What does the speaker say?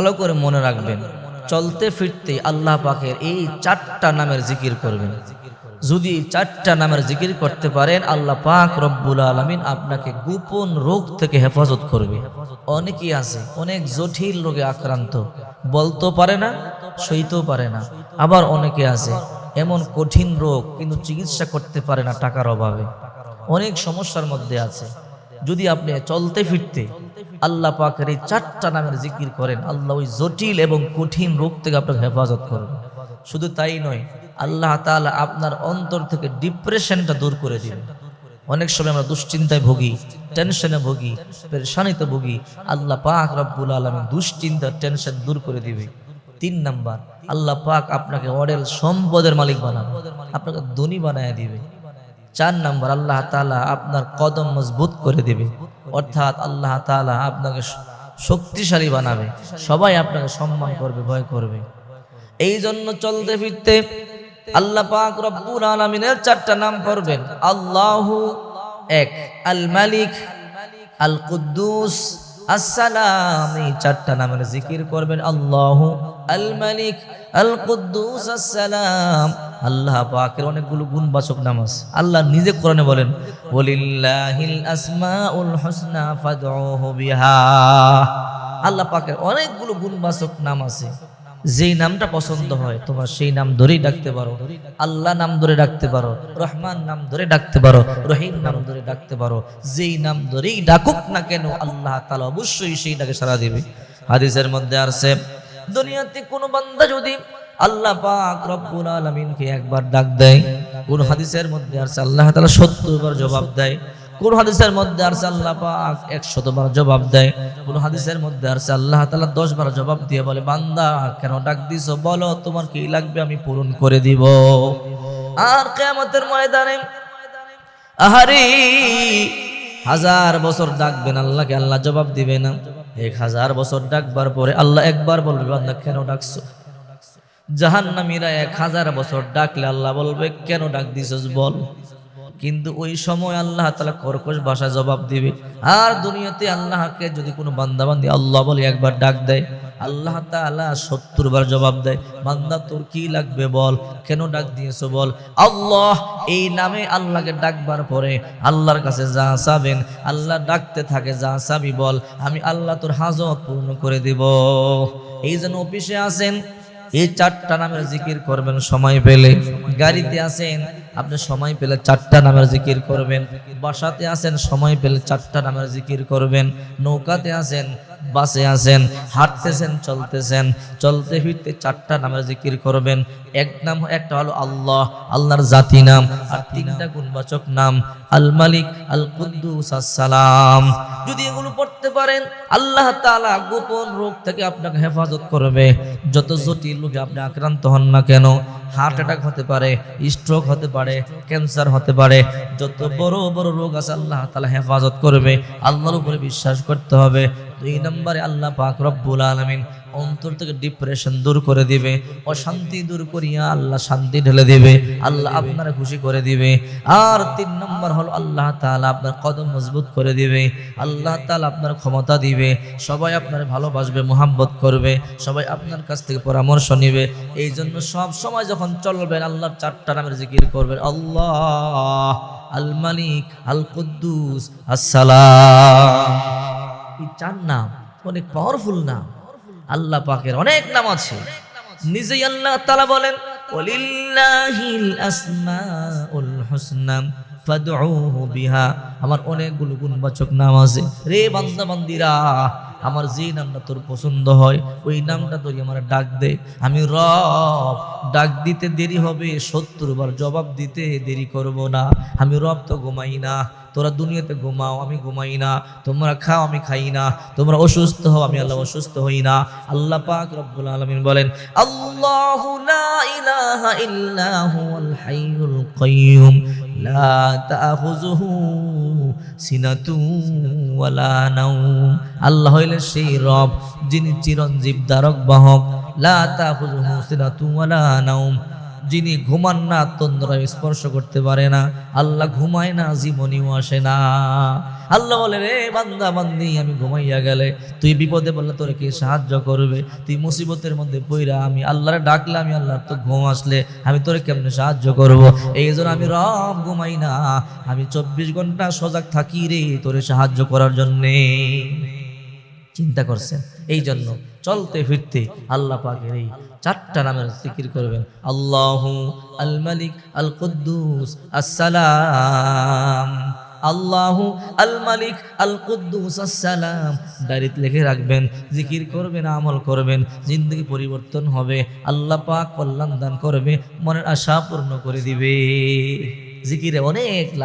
ভালো করে মনে রাখবেন, চলতে ফিরতে আল্লাহ পাকের এই চারটা নামের জিকির করবেন। যদি চারটা নামের জিকির করতে পারেন, আল্লাহ পাক রব্বুল আলমিন আপনাকে গোপন রোগ থেকে হেফাজত করবে। অনেকেই আছে, অনেক জটিল রোগে আক্রান্ত। বলতেও পারে না, সইতেও পারে না। আবার অনেকে আছে, এমন কঠিন রোগ কিন্তু চিকিৎসা করতে পারে না টাকার অভাবে। অনেক সমস্যার মধ্যে আছে। যদি আপনি চলতে ফিরতে আল্লাহ পাকের এই চারটা নামের জিকির করেন, আল্লাহ ওই জটিল এবং কঠিন রোগ থেকে আপনাকে হেফাজত করবেন শুধু তাই নয়, আল্লাহ তাআলা আপনার অন্তর থেকে ডিপ্রেশনটা দূর করে দিন। অনেক সময় আমরা দুশ্চিন্তায় ভুগি, টেনশনে ভুগি, পেরেশানিতে ভুগি, আল্লাহ পাক রব্বুল আলমী দুশ্চিন্তা টেনশন দূর করে দিবে। তিন নাম্বার, আল্লাহ পাক আপনাকে অডেল সম্পদের মালিক বানাবে, আপনাকে ধনী বানায় দিবে। চার নম্বর আল্লাহ তালা আপনার কদম মজবুত করে দেবে। অর্থাৎ আল্লাহ তালা আপনাকে শক্তিশালী বানাবে। সবাই আপনাকে সম্মান করবে, ভয় করবে। এই জন্য চলতে ফিরতে আল্লাহ পাক রব্বুল আলমিনের চারটা নাম করবেন। আল্লাহু এক, আল মালিক, আল কুদ্দুস আসসালাম। এই চারটা নামের জিকির করবেন। আল্লাহ আল মালিক আল কুদ্দুস আসসালাম। আল্লাহ পাকের অনেকগুলো গুণবাচক নাম আছে। আল্লাহ নিজে কোরআনে বলেন, ওলিল্লাহিল আসমাউল হুসনা ফাদউহু বিহা। আল্লাহ পাকের অনেকগুলো গুণবাচক নাম আছে। যেই নামটা পছন্দ হয়, তোমার সেই নাম ধরেই ডাকতে পারো। আল্লাহ নাম ধরে ডাকতে পারো, রহমান নাম ধরে ডাকতে পারো, রহিম নাম ধরে ডাকতে পারো। যেই নাম ধরেই ডাকুক না কেন, আল্লাহ তালা অবশ্যই সেই ডাকে সারা দেবে। হাদিসের মধ্যে আসছে দুনিয়াতে কোনো বান্দা যদি আল্লাহ পাক রব্বুল আলামিনকে একবার ডাক দেয়, কোন হাদিসের মধ্যে আসছে আল্লাহ তাআলা 70 বার জবাব দেয় কোন হাদিসের মধ্যে আর আল্লাহ পাক একশত বার জবাব দেয়? কোন হাদিসের মধ্যে আর আল্লাহ তাআলা দশ বার জবাব দিয়ে বলে, বান্দা, কেন ডাক দিছো? বলো, তোমার কি লাগবে? আমি পূরণ করে দিব। আর কিয়ামতের ময়দানে আহারে হাজার বছর ডাকবেন আল্লাহকে, আল্লাহ জবাব দিবে না। এক হাজার বছর ডাকবার পরে আল্লাহ একবার বলবে, বান্দা, কেন ডাকছো? জাহান্নামীরা এক হাজার বছর ডাকলে আল্লাহ বলবে, কেন ডাক দিছস? বল। কিন্তু ওই সময় আল্লাহ তালা কর্কশ ভাষায় জবাব দিবে। আর দুনিয়াতে আল্লাহকে যদি কোনো বান্দাবান্দি আল্লাহ বলে একবার ডাক দেয়, আল্লাহ তাআলা সত্তর বার জবাব দেয়, বান্দা তোর কি লাগবে বল, কেন ডাক দিয়েছ বল? আল্লাহ এই নামে আল্লাহকে ডাকবার পরে আল্লাহর কাছে যা চাবেন, আল্লাহ ডাকতে থাকে, যা চাবি বল, আমি আল্লাহ তোর হাজত পূর্ণ করে দিব। এই যেন অফিসে আছেন এই চারটা নামের জিকির করবেন, সময় পেলে। গাড়িতে আসেন আপনি সময় পেলে চারটা নামের জিকির করবেন। বাসাতে আসেন সময় পেলে চারটা নামের জিকির করবেন। নৌকাতে আছেন বাসে আছেন, হাঁটতেছেন, চলতেছেন, চলতে ফিরতে চারটা নামের জিকির করবেন। এক নাম, একটা হলো আল্লাহ, আল্লাহর জাতি নাম, আর তিনটা গুণবাচক নাম আল মালিক আল কুদ্দুস আসসালাম। যদি এগুলো পড়তে পারেন, আল্লাহ তাআলা গোপন রোগ থেকে আপনাকে হেফাজত করবে। যত জটিল রোগে আপনি আক্রান্ত হন না কেন হার্ট অ্যাটাক হতে পারে, স্ট্রোক হতে পারে, ক্যান্সার হতে পারে, যত বড় বড় রোগ আছে আল্লাহ তাআলা হেফাজত করবে, আল্লাহর উপরে বিশ্বাস করতে হবে। দুই নম্বরে আল্লাহ পাক রব্বুল আলামিন অন্তর থেকে ডিপ্রেশন দূর করে দিবে, অশান্তি দূর করিয়া আল্লাহ শান্তি ঢেলে দিবে, আল্লাহ আপনার খুশি করে দিবে। আর তিন নম্বর হলো আল্লাহ তাআলা আপনার কদম মজবুত করে দিবে, আল্লাহ তাআলা আপনার ক্ষমতা দিবে, সবাই আপনার ভালোবাসবে, মোহাব্বত করবে, সবাই আপনার কাছ থেকে পরামর্শ নিবে। এই জন্য সব সময় যখন চলবেন, আল্লাহর চারটা নামের জিকির করবেন, আল্লাহ, আল মালিক, আল কুদ্দুস, আসসালাম। এই চার নাম অনেক পাওয়ারফুল নাম। আল্লাহ পাকের অনেক নাম আছে। নিজেই আল্লাহ তালা বলেন আমার অনেকগুলো গুণবাচক নাম আছে। রে বান্দা বান্দিরা আমার যে নামটা তোর পছন্দ হয়, ওই নামটা তোর আমার ডাক দে। আমি রব, ডাক দিতে দেরি হবে, সত্তর বার জবাব দিতে দেরি করব না। আমি রব তো ঘুমাই না, তোরা দুনিয়াতে ঘুমাও, আমি ঘুমাই না, তোমরা খাও, আমি খাই না, তোমরা অসুস্থ হও, আমি আল্লাহ অসুস্থ হই না। আল্লাহ পাক রব্বুল আলামিন বলেন, আল্লাহু লা ইলাহা ইল্লা হুয়াল হাইয়ুল কাইয়ুম, লা তাখুযুহু সিনাতু ওয়ালা আল্লাহ হইলেন সেই রব, যিনি চিরঞ্জীব দ্বারক বাহক। লা তাখুযুহু সিনাতু ওয়ালা যিনি ঘুমান না তন্দ্রা স্পর্শ করতে পারে না। আল্লাহ ঘুমায় না, জীবনীও আসে না। আল্লাহ বলে, রে বান্দা, বান্দি, আমি ঘুমাইয়া গেলে তুই বিপদে বললে তোরে কে সাহায্য করবে? তুই মুসিবতের মধ্যে পইরা আমি আল্লাহরে ডাকলে আমি আল্লাহর তো ঘুম আসলে, আমি তোরে কেমনে সাহায্য করব? এই জন্য আমি রব ঘুমাই না, আমি চব্বিশ ঘণ্টা সজাগ থাকি রে তোরে সাহায্য করার জন্যে। চিন্তা করছেন? এই জন্য চলতে ফিরতে আল্লাহ পাকের এই চারটা নামের জিকির করবেন। আল্লাহ আল মালিক আল কুদ্দুস, আসসালাম। আল্লাহু আল মালিক আল কুদ্দুস আসসালাম লিখে রাখবেন, জিকির করবেন, আমল করবেন, জিন্দগি পরিবর্তন হবে, আল্লাহ পাক কল্যাণ দান করবে, মনের আশা পূর্ণ করে দিবে। জিকিরে অনেক লাভ।